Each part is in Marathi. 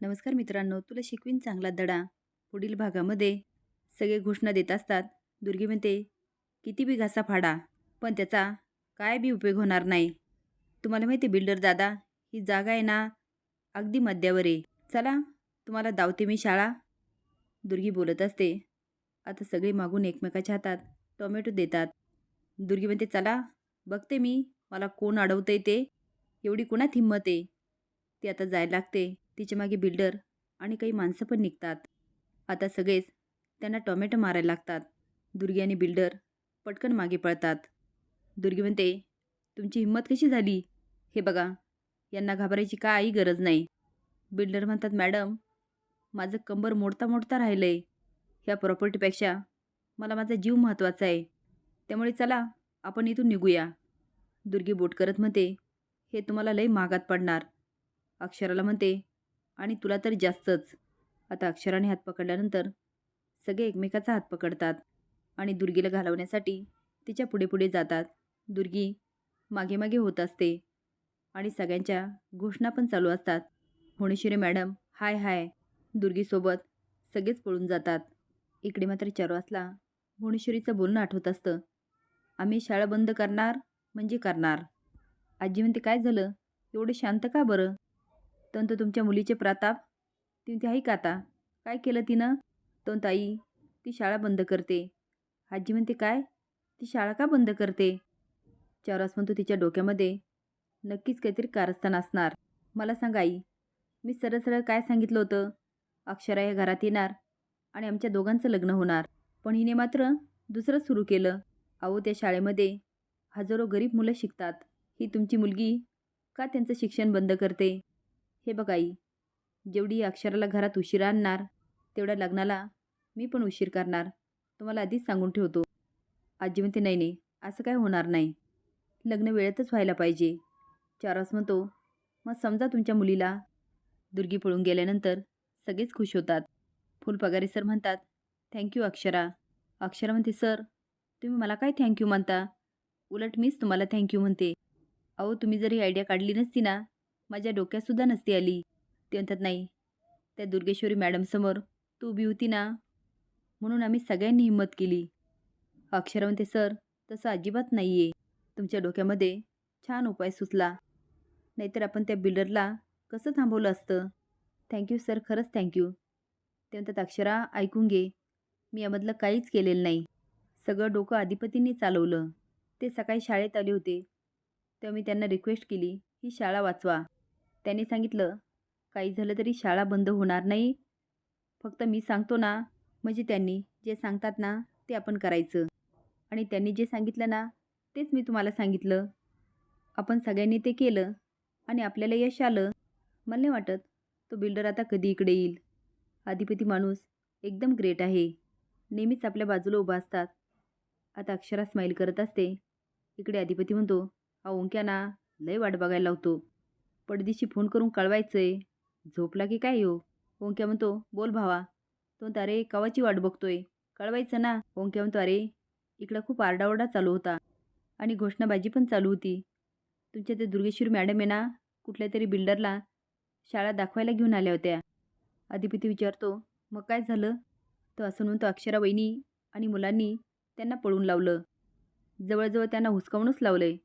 नमस्कार मित्रांनो तुला शिकवीन चांगला दडा पुढील भागामध्ये सगळे घोषणा देत असतात. दुर्गी म्हणते किती बी घासा फाडा पण त्याचा काय बी उपयोग होणार नाही. तुम्हाला माहिती बिल्डर दादा ही जागा आहे ना अगदी मध्यावर आहे. चला तुम्हाला दावते मी शाळा. दुर्गी बोलत असते. आता सगळे मागून एकमेकाच्या हातात टोमॅटो देतात. दुर्गी म्हणते चला बघते मी मला कोण अडवतंय ते. एवढी कोणात हिंमत आहे? ती आता जायला लागते. तिच्यामागे बिल्डर आणि काही माणसं पण निघतात. आता सगळेच त्यांना टोमॅटो मारायला लागतात. दुर्गी आणि बिल्डर पटकन मागे पळतात. दुर्गी म्हणते तुमची हिंमत कशी झाली? हे बघा यांना घाबरायची काही गरज नाही. बिल्डर म्हणतात मॅडम माझं कंबर मोडता मोडता राहिलं आहे ह्या प्रॉपर्टीपेक्षा मला माझा जीव महत्त्वाचा आहे. त्यामुळे चला आपण इथून निघूया. दुर्गी बोट करत म्हणते हे तुम्हाला लई महागात पडणार. अक्षराला म्हणते आणि तुला तर जास्तच. आता अक्षराने हात पकडल्यानंतर सगळे एकमेकाचा हात पकडतात आणि दुर्गीला घालवण्यासाठी तिच्या पुढे पुढे जातात. दुर्गी मागे मागे होत असते आणि सगळ्यांच्या घोषणा पण चालू असतात. भुवनेश्वरी मॅडम हाय हाय दुर्गीसोबत सगळेच पळून जातात. इकडे मात्र चार वाजला भुवनेश्वरीचं बोलणं आठवत असतं. आम्ही शाळा बंद करणार म्हणजे करणार. आजी म्हणते काय झालं? एवढं शांत का बरं? तंत तुमच्या मुलीचे प्रताप. ती आई आहे का आता? काय केलं तिनं? तोंत आई ती शाळा बंद करते. आजी म्हणते काय? ती शाळा का बंद करते? चौरास म्हणतो तिच्या डोक्यामध्ये. नक्कीच काहीतरी कारस्थान असणार. मला सांग आई मी सरळ सरळ काय सांगितलं होतं? अक्षरा या घरात येणार आणि आमच्या दोघांचं लग्न होणार. पण हिने मात्र दुसरं सुरू केलं. अहो त्या शाळेमध्ये हजारो गरीब मुलं शिकतात. ही तुमची मुलगी का त्यांचं शिक्षण बंद करते? हे बघ आई जेवढी अक्षराला घरात उशीर आणणार तेवढ्या लग्नाला मी पण उशीर करणार. तुम्हाला आधीच सांगून ठेवतो. आजी म्हणते नाही नाही असं काय होणार नाही. लग्न वेळेतच व्हायला पाहिजे. चारस म्हणतो मग समजा तुमच्या मुलीला दुर्गी पळून गेल्यानंतर सगळेच खुश होतात. फुलपगारी सर म्हणतात थँक्यू अक्षरा. अक्षरा म्हणते सर तुम्ही मला काय थँक्यू म्हणता? उलट मीच तुम्हाला थँक्यू म्हणते. अहो तुम्ही जर ही आयडिया काढली नसती ना माझ्या डोक्यातसुद्धा नसती आली. ते म्हणतात नाही त्या दुर्गेश्वरी मॅडमसमोर तू उभी होती ना म्हणून आम्ही सगळ्यांनी हिंमत केली. अक्षरा म्हणते सर तसं अजिबात नाही आहे तुमच्या डोक्यामध्ये छान उपाय सुचला. नाहीतर आपण त्या बिल्डरला कसं थांबवलं असतं? थँक्यू सर खरंच थँक्यू ते म्हणतात अक्षरा ऐकून घे. मी यामधलं काहीच केलेलं नाही. सगळं डोकं अधिपतींनी चालवलं. ते सकाळी शाळेत आले होते. तेव्हा मी त्यांना रिक्वेस्ट केली ही शाळा वाचवा. त्यांनी सांगितलं काही झालं तरी शाळा बंद होणार नाही. फक्त मी सांगतो ना म्हणजे त्यांनी जे सांगतात ना ते आपण करायचं. आणि त्यांनी जे सांगितलं ना तेच मी तुम्हाला सांगितलं. आपण सगळ्यांनी ते केलं आणि आपल्याला यश आलं. मला नाही वाटत तो बिल्डर आता कधी इकडे येईल. अधिपती माणूस एकदम ग्रेट आहे. नेहमीच आपल्या बाजूला उभा असतात. आता अक्षरा स्माईल करत असते. इकडे अधिपती म्हणतो हा ओंक्या ना लय वाट बघायला लावतो. पडदिशी फोन करून कळवायचं आहे झोपला की काय हो? ओंक्या म्हणतो बोल भावा. तो अरे कवाची वाट बघतोय? कळवायचं ना. ओंक्या म्हणतो अरे इकडं खूप आरडाओरडा चालू होता आणि घोषणाबाजी पण चालू होती. तुमच्या ते दुर्गेश्वरी मॅडम आहे ना कुठल्या तरी बिल्डरला शाळा दाखवायला घेऊन आल्या होत्या. अधिपती विचारतो मग काय झालं? तो असं म्हणतो अक्षरा वहिनी आणि मुलांनी त्यांना पळून लावलं. जवळजवळ त्यांना हुसकावूनच लावलं आहे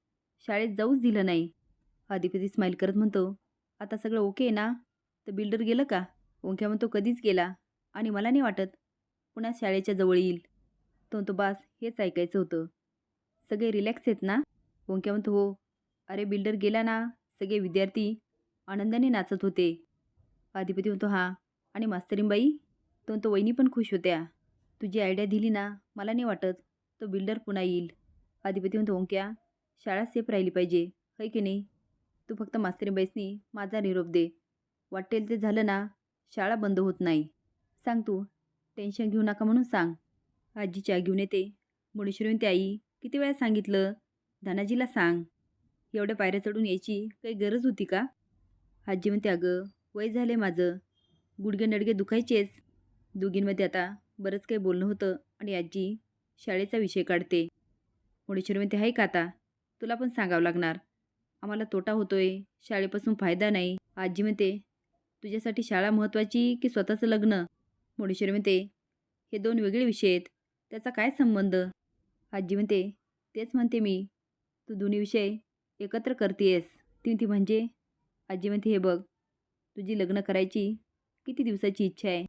शाळेत जाऊच दिलं नाही. अधिपती स्माईल करत म्हणतो आता सगळं ओके आहे ना? तर बिल्डर गेलं का? ओंख्या म्हणतो कधीच गेला. आणि मला नाही वाटत पुन्हा शाळेच्या जवळ येईल. तो बास हेच ऐकायचं होतं. सगळे रिलॅक्स आहेत ना? ओंक्या म्हणतो हो. अरे बिल्डर गेला ना? सगळे विद्यार्थी आनंदाने नाचत होते. अधिपती म्हणतो हां. आणि मास्तरींबाई तो वहिनी पण खुश होत्या. तुझी आयडिया दिली ना? मला नाही वाटत तो बिल्डर पुन्हा येईल. अधिपती म्हणतो ओंक्या शाळा सेफ राहिली पाहिजे है की नाही? तू फक्त मास्तरीबाईसनी माझा निरोप दे. वाटेल ते झालं ना शाळा बंद होत नाही. सांग तू टेन्शन घेऊ नका म्हणून सांग. आजी चहा घेऊन येते. मुणेश्वरी ते आई किती वेळा सांगितलं? धनाजीला सांग. एवढ्या पायऱ्या चढून यायची काही गरज होती का? आजी म्हणते अगं वय झाले माझं. गुडगे नडगे दुखायचेच. दोघींमध्ये आता बरंच काही बोलणं होतं आणि आजी शाळेचा विषय काढते. मुडेश्वरी म्हणते आहे का आता तुला पण सांगावं लागणार. आम्हाला तोटा होतोय शाळेपासून फायदा नाही. आजी म्हणते तुझ्यासाठी शाळा महत्त्वाची की स्वतःचं लग्न? मुडेश्वरी म्हणते हे दोन वेगळे विषय आहेत. त्याचा काय संबंध? आजी म्हणते तेच म्हणते मी. तू दोन्ही विषय एकत्र करतेस ती ती म्हणजे? आजी म्हणते हे बघ तुझी लग्न करायची किती दिवसाची इच्छा आहे?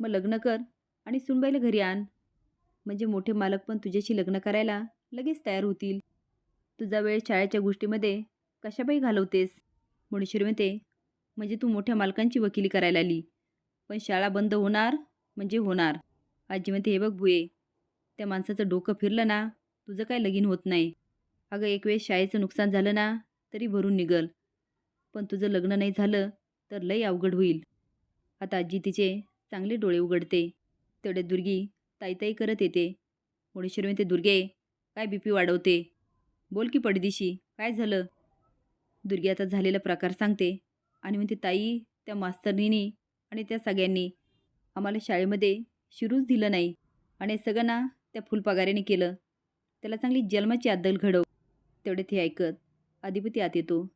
मग लग्न कर आणि सुनबाईला घरी आण. म्हणजे मोठे मालक पण तुझ्याशी लग्न करायला लगेच तयार होतील. तुझा वेळ शाळेच्या गोष्टीमध्ये कशाबाई घालवतेस? मुडेश्वरी म्हणते म्हणजे तू मोठ्या मालकांची वकिली करायला आली. पण शाळा बंद होणार म्हणजे होणार. आजी म्हणते हे बघ भुये त्या माणसाचं डोकं फिरलं ना तुझं काय लगीन होत नाही. अगं एक वेळेस शाळेचं नुकसान झालं ना तरी भरून निघल. पण तुझं लग्न नाही झालं तर लई अवघड होईल. आता आजी तिचे चांगले डोळे उघडते. तेवढ्यात दुर्गी ताईताई करत येते. मुडेश्वरी म्हणते दुर्गे काय बी पी वाढवते? बोल की पडदिशी काय झालं? दुर्गी आता झालेला प्रकार सांगते. आणि म्हणते ताई त्या मास्तरनीने आणि त्या सगळ्यांनी आम्हाला शाळेमध्ये शिरूच दिलं नाही आणि सगळ्यांना त्या फुलपगाराने केलं. त्याला चांगली जन्माची अद्दल घडव. तेवढे ते ऐकत अधिपती आत येतो.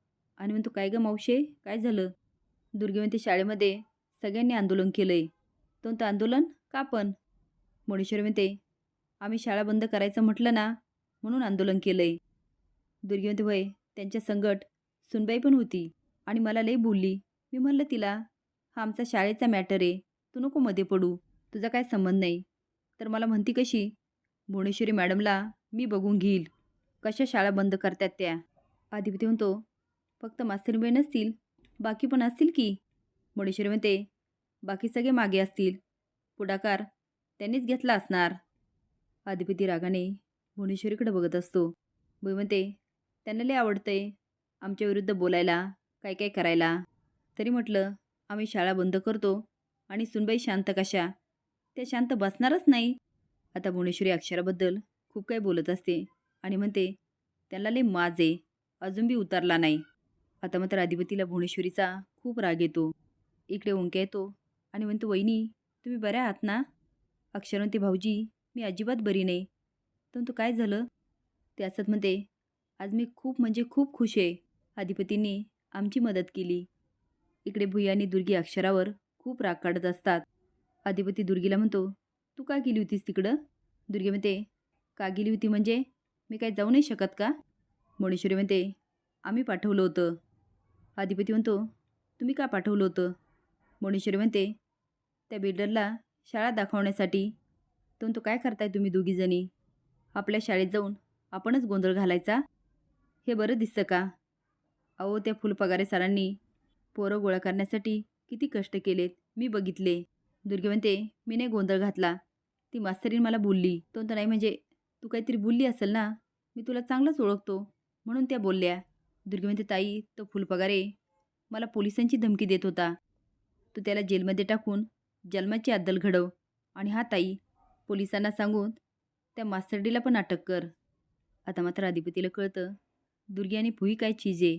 आणि म्हणतो काय गं मावशे काय झालं? दुर्गे म्हणते शाळेमध्ये सगळ्यांनी आंदोलन केलं आहे कोणतं आंदोलन का पण? मुडेश्वर म्हणते आम्ही शाळा बंद करायचं म्हटलं ना म्हणून आंदोलन केलं आहे दुर्गे म्हणते वय त्यांच्या संगट सुनबाई पण होती आणि मला लई बोलली. मी म्हणलं तिला हा आमचा शाळेचा मॅटर आहे. तू नको मध्ये पडू. तुझा काय संबंध नाही. तर मला म्हणती कशी भुवनेश्वरी मॅडमला मी बघून घेईल. कशा शाळा बंद करतात त्या? अधिपती म्हणतो फक्त मास्तरबाई नसतील. बाकी पण असतील की? मुडेश्वरी म्हणते बाकी सगळे मागे असतील. पुढाकार त्यांनीच घेतला असणार. अधिपती रागाने भुवनेश्वरीकडे बघत असतो. बुई म्हणते त्यांना लय आवडतंय. आमच्या विरुद्ध बोलायला काय काय करायला? तरी म्हटलं आम्ही शाळा बंद करतो आणि सुनबाई शांत कशा? त्या शांत बसणारच नाही. आता भुवनेश्वरी अक्षराबद्दल खूप काही बोलत असते आणि म्हणते त्यांना लय माज आहे. अजून बी उतरला नाही. आता मात्र अधिपतीला भुवनेश्वरीचा खूप राग येतो. इकडे ओंक्या येतो आणि म्हणतो वहिनी तुम्ही बऱ्या आहात ना? अक्षर म्हणते भाऊजी मी अजिबात बरी नाही. परंतु काय झालं? ते असत म्हणते आज मी खूप म्हणजे खूप खुश आहे. अधिपतींनी आमची मदत केली. इकडे भुयानी दुर्गी अक्षरावर खूप राग काढत असतात. अधिपती दुर्गीला म्हणतो तू का गेली होतीस तिकडं? दुर्गी म्हणते का गेली होती म्हणजे? मी काय जाऊ नाही शकत का? मोणेश्वरी म्हणते आम्ही पाठवलं होतं. अधिपती म्हणतो तुम्ही का पाठवलं होतं? मोणेश्वरी म्हणते त्या बिल्डरला शाळा दाखवण्यासाठी. तो म्हणतो काय करताय तुम्ही दोघीजणी? आपल्या शाळेत जाऊन आपणच गोंधळ घालायचा? हे बरं दिसतं का? अहो त्या फुलपगारे सरांनी पोरं गोळा करण्यासाठी किती कष्ट केलेत मी बघितले. दुर्गे म्हणते मी नाही गोंधळ घातला. ती मास्तरीन मला बोलली. तो तर नाही म्हणजे तू काहीतरी बोलली असेल ना मी तुला चांगलंच ओळखतो. म्हणून त्या बोलल्या. दुर्गे म्हणते ताई तो फुलपगारे मला पोलिसांची धमकी देत होता. तू त्याला जेलमध्ये टाकून जन्माची अद्दल घडव. आणि हा ताई पोलिसांना सांगून त्या मास्तरडीला पण अटक कर. आता मात्र अधिपतीला कळतं दुर्गी आणि भुई काय चीज आहे.